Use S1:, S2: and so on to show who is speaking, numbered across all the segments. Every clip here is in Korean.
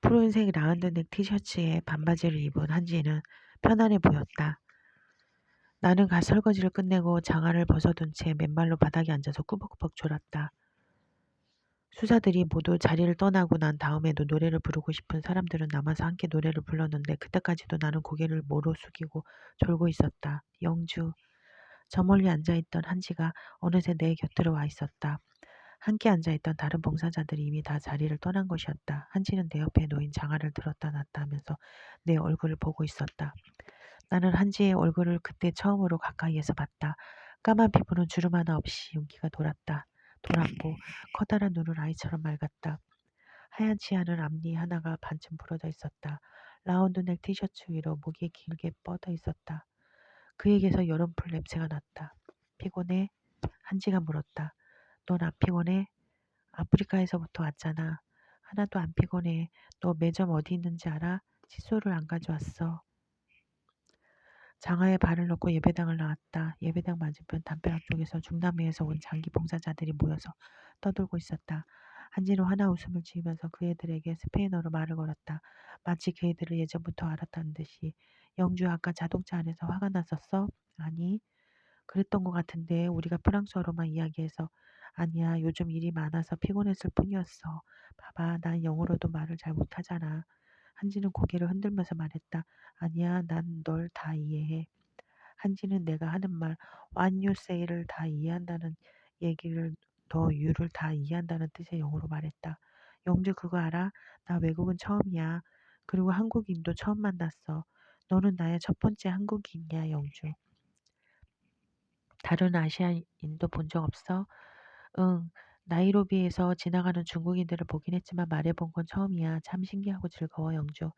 S1: 푸른색 라운드넥 티셔츠에 반바지를 입은 한지는 편안해 보였다. 나는 갓 설거지를 끝내고 장화를 벗어둔 채 맨발로 바닥에 앉아서 꾸벅꾸벅 졸았다. 수사들이 모두 자리를 떠나고 난 다음에도 노래를 부르고 싶은 사람들은 남아서 함께 노래를 불렀는데 그때까지도 나는 고개를 모로 숙이고 졸고 있었다. 영주. 저 멀리 앉아있던 한지가 어느새 내 곁으로 와 있었다. 함께 앉아있던 다른 봉사자들이 이미 다 자리를 떠난 것이었다. 한지는 내 옆에 놓인 장화를 들었다 놨다 하면서 내 얼굴을 보고 있었다. 나는 한지의 얼굴을 그때 처음으로 가까이에서 봤다. 까만 피부는 주름 하나 없이 윤기가 돌았다. 돌았고 커다란 눈은 아이처럼 맑았다. 하얀 치아는 앞니 하나가 반쯤 부러져 있었다. 라운드넥 티셔츠 위로 목이 길게 뻗어 있었다. 그에게서 여름풀 냄새가 났다. 피곤해? 한지가 물었다. 넌 안 피곤해? 아프리카에서부터 왔잖아. 하나도 안 피곤해. 너 매점 어디 있는지 알아? 칫솔을 안 가져왔어. 장화에 발을 넣고 예배당을 나왔다. 예배당 맞은편 담벼락 쪽에서 중남미에서 온 장기 봉사자들이 모여서 떠들고 있었다. 한지는 화나 웃음을 지으면서 그 애들에게 스페인어로 말을 걸었다. 마치 그 애들을 예전부터 알았다는 듯이. 영주 아까 자동차 안에서 화가 났었어? 아니. 그랬던 것 같은데 우리가 프랑스어로만 이야기해서 아니야 요즘 일이 많아서 피곤했을 뿐이었어. 봐봐 난 영어로도 말을 잘 못하잖아. 한지는 고개를 흔들면서 말했다. 아니야 난 널 다 이해해. 한지는 내가 하는 말 say를 다 이해한다는 얘기를 더 you를 다 이해한다는 뜻의 영어로 말했다. 영주 그거 알아? 나 외국은 처음이야. 그리고 한국인도 처음 만났어. 너는 나의 첫 번째 한국인이야 영주. 다른 아시아인도 본 적 없어? 응. 나이로비에서 지나가는 중국인들을 보긴 했지만 말해본 건 처음이야. 참 신기하고 즐거워, 영주.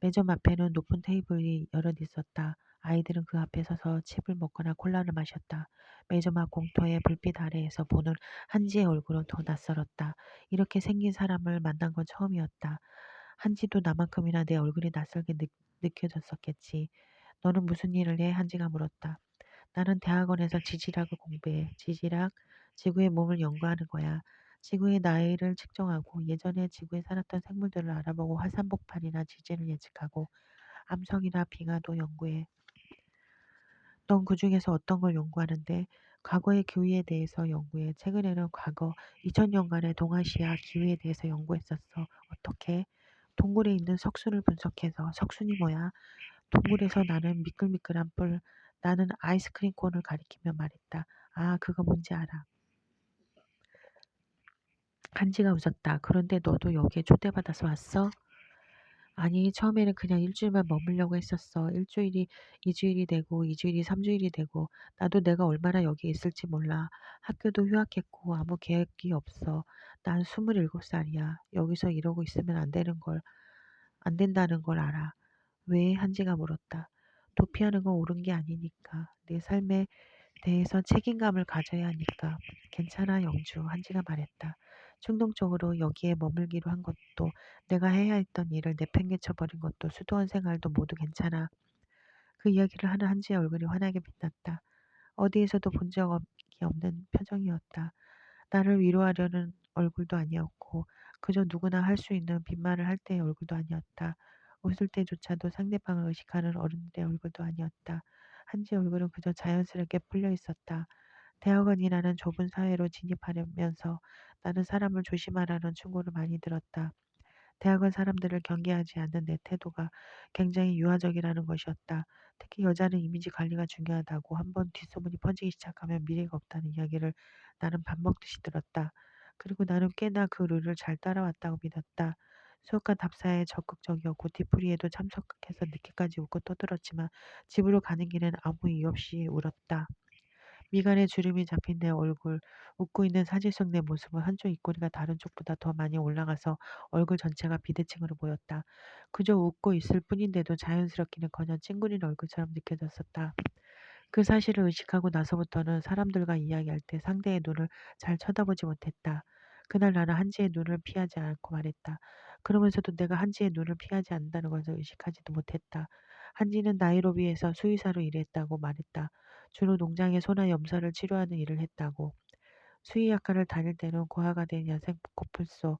S1: 매점 앞에는 높은 테이블이 여럿 있었다. 아이들은 그 앞에 서서 칩을 먹거나 콜라를 마셨다. 매점 앞 공터의 불빛 아래에서 보는 한지의 얼굴은 더 낯설었다. 이렇게 생긴 사람을 만난 건 처음이었다. 한지도 나만큼이나 내 얼굴이 낯설게 느, 느껴졌었겠지. 너는 무슨 일을 해? 한지가 물었다. 나는 대학원에서 지질학을 공부해. 지질학? 지구의 몸을 연구하는 거야. 지구의 나이를 측정하고 예전에 지구에 살았던 생물들을 알아보고 화산 폭발이나 지진을 예측하고 암석이나 빙하도 연구해. 넌 그 중에서 어떤 걸 연구하는데? 과거의 기후에 대해서 연구해. 최근에는 과거 2000년간의 동아시아 기후에 대해서 연구했었어. 어떻게? 동굴에 있는 석순을 분석해서 석순이 뭐야? 동굴에서 나는 미끌미끌한 뿔, 나는 아이스크림 콘을 가리키며 말했다. 아, 그거 뭔지 알아. 한지가 웃었다. 그런데 너도 여기에 초대받아서 왔어? 아니, 처음에는 그냥 일주일만 머물려고 했었어. 일주일이, 이주일이 되고, 이주일이 삼주일이 되고, 나도 내가 얼마나 여기에 있을지 몰라. 학교도 휴학했고, 아무 계획이 없어. 난 스물일곱 살이야. 여기서 이러고 있으면 안 되는 걸, 안 된다는 걸 알아. 왜? 한지가 물었다. 도피하는 건 옳은 게 아니니까. 내 삶에 대해서 책임감을 가져야 하니까. 괜찮아, 영주. 한지가 말했다. 충동적으로 여기에 머물기로 한 것도 내가 해야 했던 일을 내팽개쳐 버린 것도 수도원 생활도 모두 괜찮아. 그 이야기를 하는 한지의 얼굴이 환하게 빛났다. 어디에서도 본 적이 없는 표정이었다. 나를 위로하려는 얼굴도 아니었고 그저 누구나 할 수 있는 빈말을 할 때의 얼굴도 아니었다. 웃을 때조차도 상대방을 의식하는 어른들의 얼굴도 아니었다. 한지 얼굴은 그저 자연스럽게 풀려 있었다. 대학원이라는 좁은 사회로 진입하려면서 나는 사람을 조심하라는 충고를 많이 들었다. 대학원 사람들을 경계하지 않는 내 태도가 굉장히 유아적이라는 것이었다. 특히 여자는 이미지 관리가 중요하다고 한 번 뒷소문이 퍼지기 시작하면 미래가 없다는 이야기를 나는 밥 먹듯이 들었다. 그리고 나는 꽤나 그 룰을 잘 따라왔다고 믿었다. 수업과 답사에 적극적이었고 뒤풀이에도 참석해서 늦게까지 웃고 떠들었지만 집으로 가는 길엔 아무 이유 없이 울었다. 미간에 주름이 잡힌 내 얼굴, 웃고 있는 속내 모습은 한쪽 입꼬리가 다른 쪽보다 더 많이 올라가서 얼굴 전체가 비대칭으로 보였다. 그저 웃고 있을 뿐인데도 자연스럽기는커녕 찡그린 얼굴처럼 느껴졌었다. 그 사실을 의식하고 나서부터는 사람들과 이야기할 때 상대의 눈을 잘 쳐다보지 못했다. 그날 나는 한지의 눈을 피하지 않고 말했다. 그러면서도 내가 한지의 눈을 피하지 않는다는 것을 의식하지도 못했다. 한지는 나이로비에서 수의사로 일했다고 말했다. 주로 농장의 소나 염소를 치료하는 일을 했다고. 수의학과를 다닐 때는 고아가 된 야생 코뿔소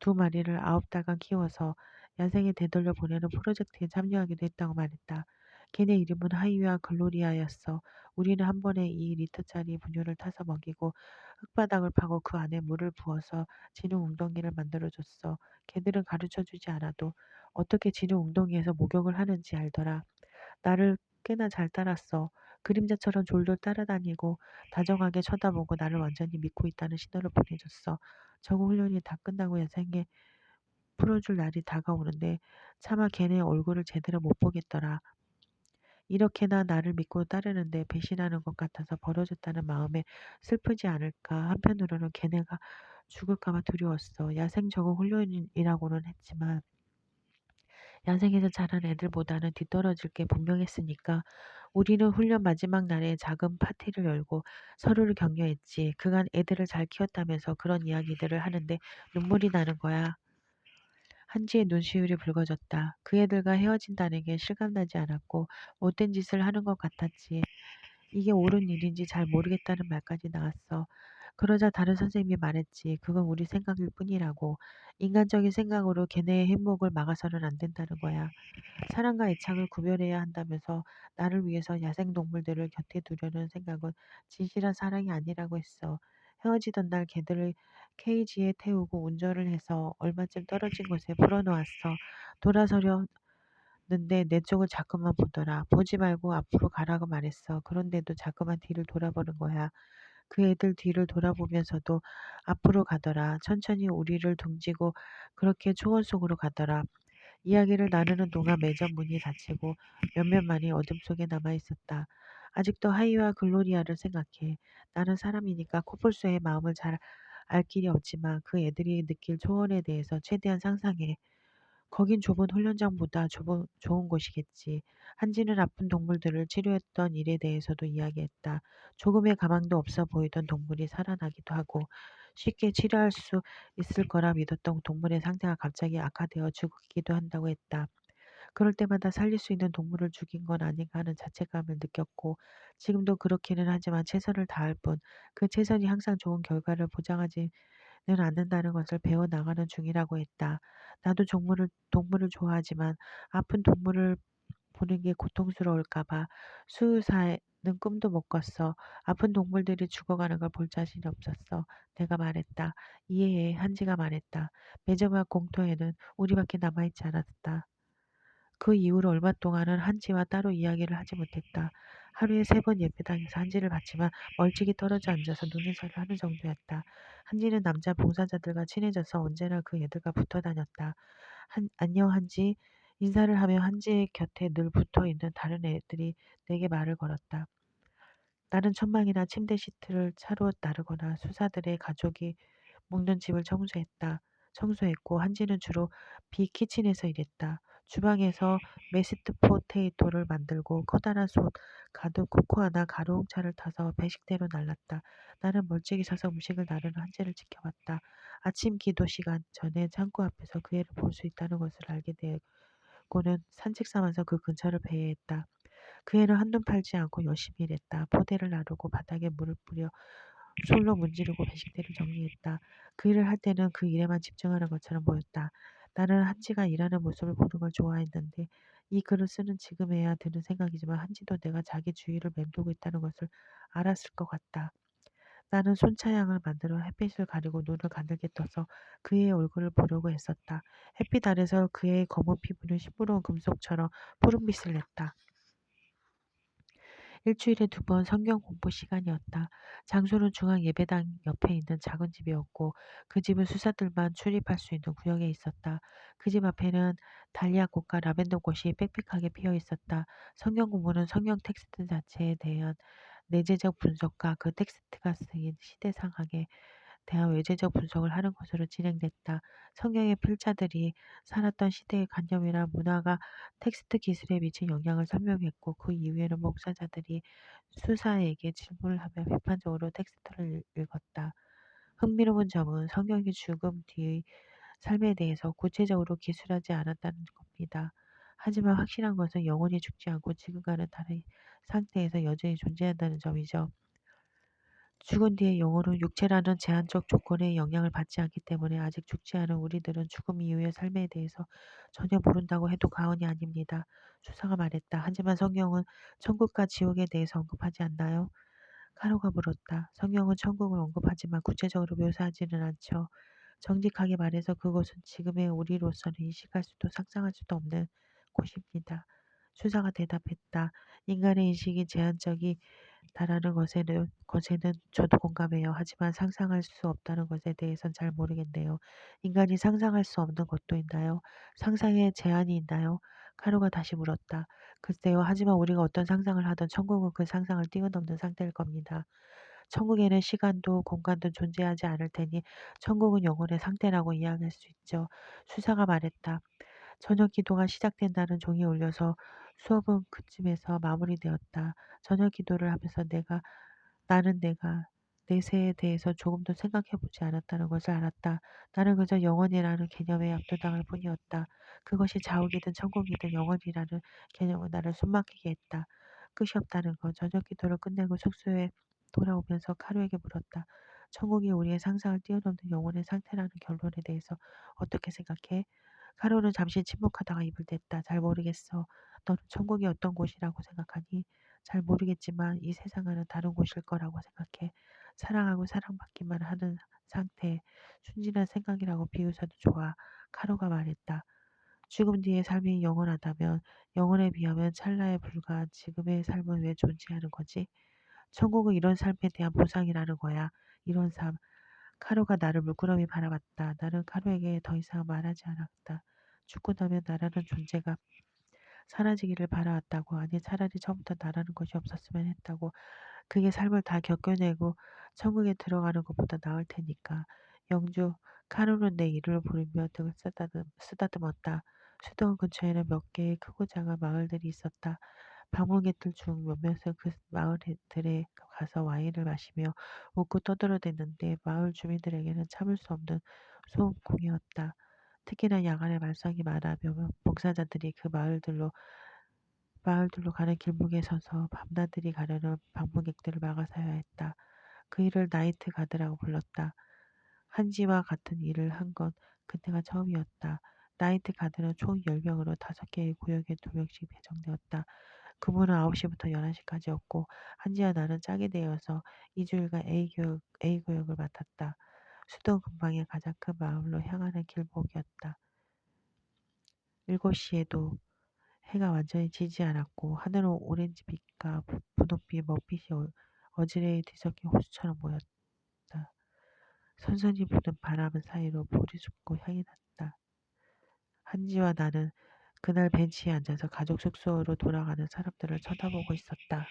S1: 두 마리를 아홉 달간 키워서 야생에 되돌려 보내는 프로젝트에 참여하기도 했다고 말했다. 걔네 이름은 하이와 글로리아였어. 우리는 한 번에 이 리터짜리 분유를 타서 먹이고 흙바닥을 파고 그 안에 물을 부어서 진흙 웅덩이를 만들어줬어. 걔들은 가르쳐주지 않아도 어떻게 진흙 웅덩이에서 목욕을 하는지 알더라. 나를 꽤나 잘 따랐어. 그림자처럼 졸졸 따라다니고 다정하게 쳐다보고 나를 완전히 믿고 있다는 신호를 보내줬어. 적응 훈련이 다 끝나고 야생에 풀어줄 날이 다가오는데 차마 걔네 얼굴을 제대로 못 보겠더라. 이렇게나 나를 믿고 따르는데 배신하는 것 같아서 벌어졌다는 마음에 슬프지 않을까. 한편으로는 걔네가 죽을까봐 두려웠어. 야생 적응 훈련이라고는 했지만 야생에서 자란 애들보다는 뒤떨어질 게 분명했으니까 우리는 훈련 마지막 날에 작은 파티를 열고 서로를 격려했지. 그간 애들을 잘 키웠다면서 그런 이야기들을 하는데 눈물이 나는 거야. 한지의 눈시울이 붉어졌다. 그 애들과 헤어진다는 게 실감나지 않았고 못된 짓을 하는 것 같았지. 이게 옳은 일인지 잘 모르겠다는 말까지 나왔어. 그러자 다른 선생님이 말했지. 그건 우리 생각일 뿐이라고. 인간적인 생각으로 걔네의 행복을 막아서는 안 된다는 거야. 사랑과 애착을 구별해야 한다면서 나를 위해서 야생동물들을 곁에 두려는 생각은 진실한 사랑이 아니라고 했어. 헤어지던 날 걔들을 케이지에 태우고 운전을 해서 얼마쯤 떨어진 곳에 풀어놓았어. 돌아서려 는데 내 쪽을 자꾸만 보더라. 보지 말고 앞으로 가라고 말했어. 그런데도 자꾸만 뒤를 돌아보는 거야. 그 애들 뒤를 돌아보면서도 앞으로 가더라. 천천히 우리를 둥지고 그렇게 초원 속으로 가더라. 이야기를 나누는 동안 매점 문이 닫히고 몇몇만이 어둠 속에 남아 있었다. 아직도 하이와 글로리아를 생각해. 나는 사람이니까 코뿔소의 마음을 잘 알 길이 없지만 그 애들이 느낄 초원에 대해서 최대한 상상해. 거긴 좁은 훈련장보다 좁은, 좋은 곳이겠지. 한지는 아픈 동물들을 치료했던 일에 대해서도 이야기했다. 조금의 가망도 없어 보이던 동물이 살아나기도 하고 쉽게 치료할 수 있을 거라 믿었던 동물의 상태가 갑자기 악화되어 죽기도 한다고 했다. 그럴 때마다 살릴 수 있는 동물을 죽인 건 아닌가 하는 자책감을 느꼈고 지금도 그렇기는 하지만 최선을 다할 뿐 그 최선이 항상 좋은 결과를 보장하지 는 않는다는 것을 배워 나가는 중이라고 했다. 나도 동물을, 동물을 좋아하지만 아픈 동물을 보는 게 고통스러울까 봐 수의사는 꿈도 못 꿨어. 아픈 동물들이 죽어가는 걸 볼 자신이 없었어. 내가 말했다. 이해해. 한지가 말했다. 매점과 공터에는 우리밖에 남아있지 않았다. 그 이후로 얼마 동안은 한지와 따로 이야기를 하지 못했다. 하루에 세 번 예배당에서 한지를 봤지만 멀찍이 떨어져 앉아서 눈인사를 하는 정도였다. 한지는 남자 봉사자들과 친해져서 언제나 그 애들과 붙어 다녔다. 한, 안녕 한지. 인사를 하며 한지의 곁에 늘 붙어 있는 다른 애들이 내게 말을 걸었다. 나는 천막이나 침대 시트를 차로 나르거나 수사들의 가족이 묵는 집을 청소했다. 청소했고 한지는 주로 비키친에서 일했다. 주방에서 메시트 포테이토를 만들고 커다란 솥 가득 코코아나 가루 홍차를 타서 배식대로 날랐다. 나는 멀찍이 서서 음식을 나르는 한지를 지켜봤다. 아침 기도 시간 전에 창고 앞에서 그 애를 볼 수 있다는 것을 알게 되고는 산책 삼아서 그 근처를 배회했다. 그 애는 한눈 팔지 않고 열심히 일했다. 포대를 나르고 바닥에 물을 뿌려 솔로 문지르고 배식대를 정리했다. 그 일을 할 때는 그 일에만 집중하는 것처럼 보였다. 나는 한지가 일하는 모습을 보는 걸 좋아했는데 이 글을 쓰는 지금에야 드는 생각이지만 한지도 내가 자기 주위를 맴돌고 있다는 것을 알았을 것 같다. 나는 손차양을 만들어 햇빛을 가리고 눈을 가늘게 떠서 그의 얼굴을 보려고 했었다. 햇빛 아래서 그의 검은 피부는 시무러운 금속처럼 푸른빛을 냈다. 일주일에 두 번 성경 공부 시간이었다. 장소는 중앙 예배당 옆에 있는 작은 집이었고 그 집은 수사들만 출입할 수 있는 구역에 있었다. 그 집 앞에는 달리아 꽃과 라벤더 꽃이 빽빽하게 피어 있었다. 성경 공부는 성경 텍스트 자체에 대한 내재적 분석과 그 텍스트가 쓰인 시대 상황에 대한 외재적 분석을 하는 것으로 진행됐다. 성경의 필자들이 살았던 시대의 관념이나 문화가 텍스트 기술에 미친 영향을 설명했고 그 이후에는 목사자들이 수사에게 질문을 하며 비판적으로 텍스트를 읽었다. 흥미로운 점은 성경이 죽음 뒤의 삶에 대해서 구체적으로 기술하지 않았다는 겁니다. 하지만 확실한 것은 영혼이 죽지 않고 지금과는 다른 상태에서 여전히 존재한다는 점이죠. 죽은 뒤의 영혼은 육체라는 제한적 조건의 영향을 받지 않기 때문에 아직 죽지 않은 우리들은 죽음 이후의 삶에 대해서 전혀 모른다고 해도 과언이 아닙니다. 수사가 말했다. 하지만 성경은 천국과 지옥에 대해서 언급하지 않나요? 카로가 물었다. 성경은 천국을 언급하지만 구체적으로 묘사하지는 않죠. 정직하게 말해서 그곳은 지금의 우리로서는 인식할 수도 상상할 수도 없는 곳입니다. 수사가 대답했다. 인간의 인식이 제한적이 다라는 것에는, 것에는 저도 공감해요. 하지만 상상할 수 없다는 것에 대해선 잘 모르겠네요. 인간이 상상할 수 없는 것도 있나요? 상상에 제한이 있나요? 카로가 다시 물었다. 글쎄요. 하지만 우리가 어떤 상상을 하던 천국은 그 상상을 뛰어넘는 상태일 겁니다. 천국에는 시간도 공간도 존재하지 않을 테니 천국은 영혼의 상태라고 이야기할 수 있죠. 수사가 말했다. 저녁 기도가 시작된다는 종이 울려서 수업은 그쯤에서 마무리되었다. 저녁 기도를 하면서 내가 나는 내가 내세에 대해서 조금도 생각해 보지 않았다는 것을 알았다. 나는 그저 영원이라는 개념에 압도당할 뿐이었다. 그것이 자욱이든 천국이든 영원이라는 개념은 나를 숨막히게 했다. 끝이 없다는 것. 저녁 기도를 끝내고 숙소에 돌아오면서 카루에게 물었다. 천국이 우리의 상상을 뛰어넘는 영혼의 상태라는 결론에 대해서 어떻게 생각해? 카루는 잠시 침묵하다가 입을 댔다. 잘 모르겠어. 너는 천국이 어떤 곳이라고 생각하니? 잘 모르겠지만 이 세상은 다른 곳일 거라고 생각해. 사랑하고 사랑받기만 하는 상태, 순진한 생각이라고 비웃어도 좋아. 카루가 말했다. 죽음 뒤의 삶이 영원하다면 영원에 비하면 찰나에 불과한 지금의 삶은 왜 존재하는 거지? 천국은 이런 삶에 대한 보상이라는 거야. 이런 삶. 카루가 나를 물끄러미 바라봤다. 나는 카루에게 더 이상 말하지 않았다. 죽고 나면 나라는 존재가 사라지기를 바라왔다고. 아니 차라리 처음부터 나라는 것이 없었으면 했다고. 그게 삶을 다 겪어내고 천국에 들어가는 것보다 나을 테니까. 영주, 카루는 내 이름을 부르며 등을 쓰다듬, 쓰다듬었다. 수도원 근처에는 몇 개의 크고 작은 마을들이 있었다. 방문객들 중 몇몇은 그 마을들에 가서 와인을 마시며 웃고 떠들어댔는데 마을 주민들에게는 참을 수 없는 소음공이었다. 특히나 야간에 말썽이 많아 몇몇 봉사자들이 그 마을들로 마을들로 가는 길목에 서서 밤낮들이 가려는 방문객들을 막아서야 했다. 그 일을 나이트 가드라고 불렀다. 한지와 같은 일을 한 건 그때가 처음이었다. 나이트 가드는 총 10명으로 5개의 구역에 2명씩 배정되었다. 근무는 9시부터 11시까지였고 한지와 나는 짝이 되어서 2주일간 A구역, A구역을 맡았다. 수도 근방의 가장 큰 마을로 향하는 길목이었다. 7시에도 해가 완전히 지지 않았고 하늘은 오렌지 빛과 분홍빛, 먹빛이 어, 어지레이 뒤섞인 호수처럼 보였다. 선선히 부는 바람 사이로 볼이 숲고 향이 났다. 한지와 나는 그날 벤치에 앉아서 가족 숙소로 돌아가는 사람들을 쳐다보고 있었다.